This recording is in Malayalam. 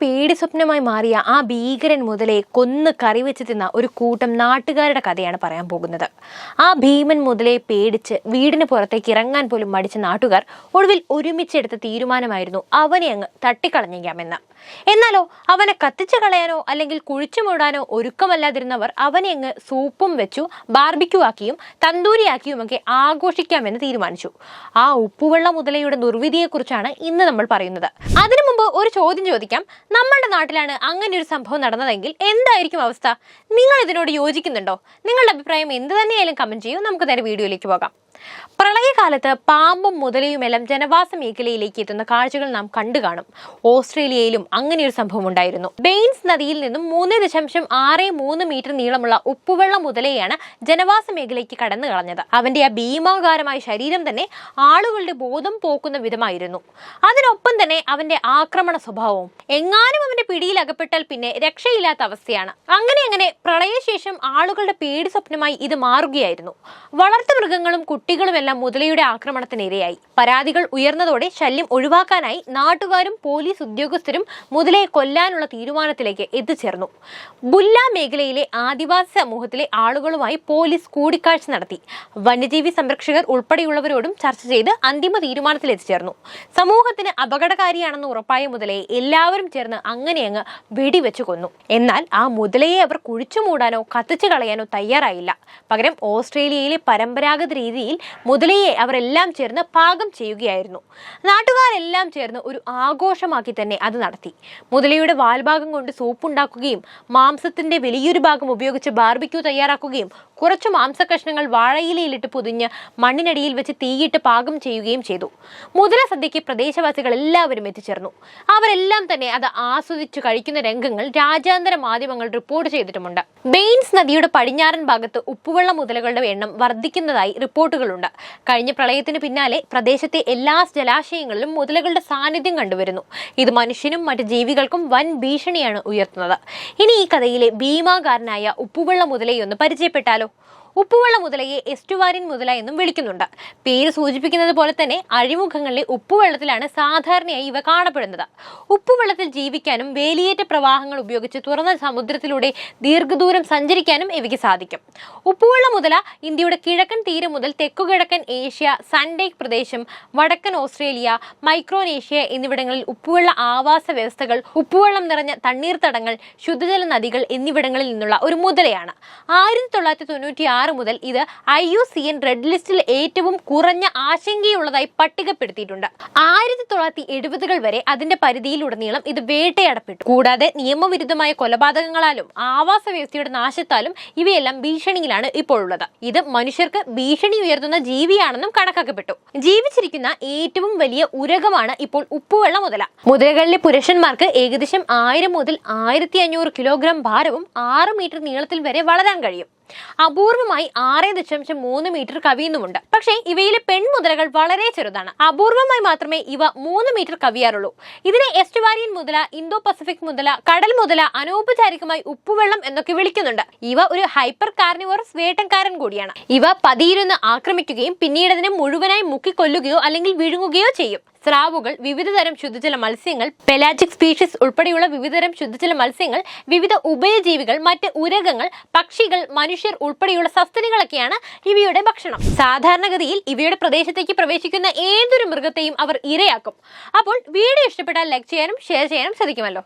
പേടി സ്വപ്നമായി മാറിയ ആ ഭീകരൻ മുതലേ കൊന്ന് കറിവെച്ച് തിന്ന ഒരു കൂട്ടം നാട്ടുകാരുടെ കഥയാണ് പറയാൻ പോകുന്നത്. ആ ഭീമൻ മുതലേ പേടിച്ച് വീടിന് പുറത്തേക്ക് ഇറങ്ങാൻ പോലും മടിച്ച നാട്ടുകാർ ഒടുവിൽ ഒരുമിച്ചെടുത്ത തീരുമാനമായിരുന്നു അവനെ അങ്ങ് തട്ടിക്കളഞ്ഞേക്കാമെന്ന്. എന്നാലോ അവനെ കത്തിച്ചു കളയാനോ അല്ലെങ്കിൽ കുഴിച്ചു മൂടാനോ ഒരുക്കമല്ലാതിരുന്നവർ അവനെ അങ്ങ് സൂപ്പും വെച്ചു ബാർബിക്യൂ ആക്കിയും തന്തൂരിയാക്കിയുമൊക്കെ ആഘോഷിക്കാമെന്ന് തീരുമാനിച്ചു. ആ ഉപ്പുവെള്ള മുതലയുടെ ദുർവിധിയെക്കുറിച്ചാണ് ഇന്ന് നമ്മൾ പറയുന്നത്. അതിനു മുമ്പ് ഒരു ചോദ്യം ചോദിക്കാം. നമ്മളുടെ നാട്ടിലാണ് അങ്ങനെ ഒരു സംഭവം നടന്നതെങ്കിൽ എന്തായിരിക്കും അവസ്ഥ? നിങ്ങൾ ഇതിനോട് യോജിക്കുന്നുണ്ടോ? നിങ്ങളുടെ അഭിപ്രായം എന്ത് തന്നെയായാലും കമന്റ് ചെയ്യൂ. നമുക്ക് നേരെ വീഡിയോയിലേക്ക് പോകാം. പ്രളയകാലത്ത് പാമ്പും മുതലയുമെല്ലാം ജനവാസ മേഖലയിലേക്ക് എത്തുന്ന കാഴ്ചകൾ നാം കണ്ടു കാണും. ഓസ്ട്രേലിയയിലും അങ്ങനെ ഒരു സംഭവം ഉണ്ടായിരുന്നു. ബെയിൻസ് നദിയിൽ നിന്നും മൂന്ന് ദശാംശം ആറ് മൂന്ന് മീറ്റർ നീളമുള്ള ഉപ്പുവെള്ള മുതലയാണ് ജനവാസ മേഖലയ്ക്ക് കടന്നു കളഞ്ഞത്. അവന്റെ ആ ഭീമാകാരമായ ശരീരം തന്നെ ആളുകളുടെ ബോധം പോക്കുന്ന വിധമായിരുന്നു. അതിനൊപ്പം തന്നെ അവന്റെ ആക്രമണ സ്വഭാവവും എങ്ങാനും അവന്റെ പിടിയിൽ അകപ്പെട്ടാൽ പിന്നെ രക്ഷയില്ലാത്ത അവസ്ഥയാണ്. അങ്ങനെ അങ്ങനെ പ്രളയശേഷം ആളുകളുടെ പേടി സ്വപ്നമായി ഇത് മാറുകയായിരുന്നു. വളർത്തു മൃഗങ്ങളും കുട്ടികളുമെല്ലാം മുതലയുടെ ആക്രമണത്തിന് ഇരയായി പരാതികൾ ഉയർന്നതോടെ ശല്യം ഒഴിവാക്കാനായി നാട്ടുകാരും പോലീസ് ഉദ്യോഗസ്ഥരും മുതലയെ കൊല്ലാനുള്ള തീരുമാനത്തിലേക്ക് എത്തിച്ചേർന്നു. ബുല്ല മേഖലയിലെ ആദിവാസി സമൂഹത്തിലെ ആളുകളുമായി പോലീസ് കൂടിക്കാഴ്ച നടത്തി. വന്യജീവി സംരക്ഷകർ ഉൾപ്പെടെയുള്ളവരോടും ചർച്ച ചെയ്ത് അന്തിമ തീരുമാനത്തിൽ എത്തിച്ചേർന്നു. സമൂഹത്തിന് അപകടകാരിയാണെന്ന് ഉറപ്പായ മുതലയെ എല്ലാവരും ചേർന്ന് അങ്ങനെയങ്ങ് വെടിവെച്ചു കൊന്നു. എന്നാൽ ആ മുതലയെ അവർ കുഴിച്ചു മൂടാനോ കത്തിച്ചു കളയാനോ തയ്യാറായില്ല. പകരം ഓസ്ട്രേലിയയിലെ പരമ്പരാഗത രീതിയിൽ മുതലയെ അവരെല്ലാം ചേർന്ന് പാകം ചെയ്യുകയായിരുന്നു. നാട്ടുകാരെല്ലാം ചേർന്ന് ഒരു ആഘോഷമാക്കി തന്നെ അത് നടത്തി. മുതലയുടെ വാൽഭാഗം കൊണ്ട് സൂപ്പുണ്ടാക്കുകയും മാംസത്തിന്റെ വലിയൊരു ഭാഗം ഉപയോഗിച്ച് ബാർബിക്യൂ തയ്യാറാക്കുകയും കുറച്ച് മാംസ കഷ്ണങ്ങൾ വാഴയിലയിലിട്ട് പൊതിഞ്ഞ് മണ്ണിനടിയിൽ വെച്ച് തീയിട്ട് പാകം ചെയ്യുകയും ചെയ്തു. മുതല സദ്യയ്ക്ക് പ്രദേശവാസികൾ എല്ലാവരും എത്തിച്ചേർന്നു. അവരെല്ലാം തന്നെ അത് ആസ്വദിച്ച് കഴിക്കുന്ന രംഗങ്ങൾ രാജ്യാന്തര മാധ്യമങ്ങൾ റിപ്പോർട്ട് ചെയ്തിട്ടുമുണ്ട്. ബെയിൻസ് നദിയുടെ പടിഞ്ഞാറൻ ഭാഗത്ത് ഉപ്പുവെള്ള മുതലകളുടെ എണ്ണം വർദ്ധിക്കുന്നതായി റിപ്പോർട്ടുകളുണ്ട്. കഴിഞ്ഞ പ്രളയത്തിന് പിന്നാലെ പ്രദേശത്തെ എല്ലാ ജലാശയങ്ങളിലും മുതലകളുടെ സാന്നിധ്യം കണ്ടുവരുന്നു. ഇത് മനുഷ്യനും മറ്റ് ജീവികൾക്കും വൻ ഭീഷണിയാണ് ഉയർത്തുന്നത്. ഇനി ഈ കഥയിലെ ഭീമാകാരനായ ഉപ്പുവെള്ള മുതലയൊന്ന് പരിചയപ്പെട്ടാലോ? ഉപ്പുവെള്ള മുതലയെ എസ്റ്റുവാരിൻ മുതല എന്നും വിളിക്കുന്നുണ്ട്. പേര് സൂചിപ്പിക്കുന്നത് പോലെ തന്നെ അഴിമുഖങ്ങളിലെ ഉപ്പുവെള്ളത്തിലാണ് സാധാരണയായി ഇവ കാണപ്പെടുന്നത്. ഉപ്പുവെള്ളത്തിൽ ജീവിക്കാനും വേലിയേറ്റ പ്രവാഹങ്ങൾ ഉപയോഗിച്ച് തുറന്ന സമുദ്രത്തിലൂടെ ദീർഘദൂരം സഞ്ചരിക്കാനും ഇവയ്ക്ക് സാധിക്കും. ഉപ്പുവെള്ള മുതല ഇന്ത്യയുടെ കിഴക്കൻ തീരം മുതൽ തെക്കുകിഴക്കൻ ഏഷ്യ സൺഡേക് പ്രദേശം വടക്കൻ ഓസ്ട്രേലിയ മൈക്രോനേഷ്യ എന്നിവിടങ്ങളിൽ ഉപ്പുവെള്ള ആവാസ വ്യവസ്ഥകൾ ഉപ്പുവെള്ളം നിറഞ്ഞ തണ്ണീർത്തടങ്ങൾ ശുദ്ധജല നദികൾ എന്നിവിടങ്ങളിൽ നിന്നുള്ള ഒരു മുതലയാണ്. ആയിരത്തി തൊള്ളായിരത്തി തൊണ്ണൂറ്റി ആറ് മുതൽ ഇത് I U C N red ലിസ്റ്റിൽ ഏറ്റവും കുറഞ്ഞ ആശങ്കയുള്ളതായി പട്ടികപ്പെടുത്തിയിട്ടുണ്ട്. ആയിരത്തി തൊള്ളായിരത്തി എഴുപതുകൾ വരെ അതിന്റെ പരിധിയിലുടനീളം ഇത് വേട്ടയാടപ്പെട്ടു. കൂടാതെ നിയമവിരുദ്ധമായ കൊലപാതകങ്ങളാലും ആവാസ വ്യവസ്ഥയുടെ നാശത്താലും ഇവയെല്ലാം ഭീഷണിയിലാണ് ഇപ്പോൾ ഉള്ളത് ഇത് മനുഷ്യർക്ക് ഭീഷണി ഉയർത്തുന്ന ജീവിയാണെന്നും കണക്കാക്കപ്പെട്ടു. ജീവിച്ചിരിക്കുന്ന ഏറ്റവും വലിയ ഉരകമാണ് ഇപ്പോൾ ഉപ്പുവെള്ള മുതല. മുതലകളിലെ പുരുഷന്മാർക്ക് ഏകദേശം ആയിരം മുതൽ ആയിരത്തി അഞ്ഞൂറ് കിലോഗ്രാം ഭാരവും ആറ് മീറ്റർ നീളത്തിൽ വരെ വളരാൻ കഴിയും. അപൂർവമായി ആറ് ദശാംശം മൂന്ന് മീറ്റർ കവിയുന്നുമുണ്ട്. പക്ഷേ ഇവയിലെ പെൺമുതലകൾ വളരെ ചെറുതാണ്. അപൂർവമായി മാത്രമേ ഇവ മൂന്ന് മീറ്റർ കവിയാറുള്ളൂ. ഇതിനെ എസ്റ്റുവാരിയൻ മുതല ഇന്തോ പസഫിക് മുതല കടൽ മുതല അനൗപചാരികമായി ഉപ്പുവെള്ളം എന്നൊക്കെ വിളിക്കുന്നുണ്ട്. ഇവ ഒരു ഹൈപ്പർ കാർണിവോറസ് വേട്ടക്കാരൻ കൂടിയാണ്. ഇവ പതിയിരുന്ന് ആക്രമിക്കുകയും പിന്നീട് അതിനെ മുഴുവനായി മുക്കിക്കൊല്ലുകയോ അല്ലെങ്കിൽ വിഴുങ്ങുകയോ ചെയ്യും. സ്രാവുകൾ വിവിധതരം ശുദ്ധജല മത്സ്യങ്ങൾ പെലാജിക് സ്പീഷീസ് ഉൾപ്പെടെയുള്ള വിവിധതരം ശുദ്ധജല മത്സ്യങ്ങൾ വിവിധ ഉഭയജീവികൾ മറ്റ് ഉരകങ്ങൾ പക്ഷികൾ മനുഷ്യർ ഉൾപ്പെടെയുള്ള സസ്തനികളൊക്കെയാണ് ഇവയുടെ ഭക്ഷണം. സാധാരണഗതിയിൽ ഇവയുടെ പ്രദേശത്തേക്ക് പ്രവേശിക്കുന്ന ഏതൊരു മൃഗത്തെയും അവർ ഇരയാക്കും. അപ്പോൾ വീഡിയോ ഇഷ്ടപ്പെട്ടാൽ ലൈക്ക് ചെയ്യാനും ഷെയർ ചെയ്യാനും ശ്രദ്ധിക്കുമല്ലോ.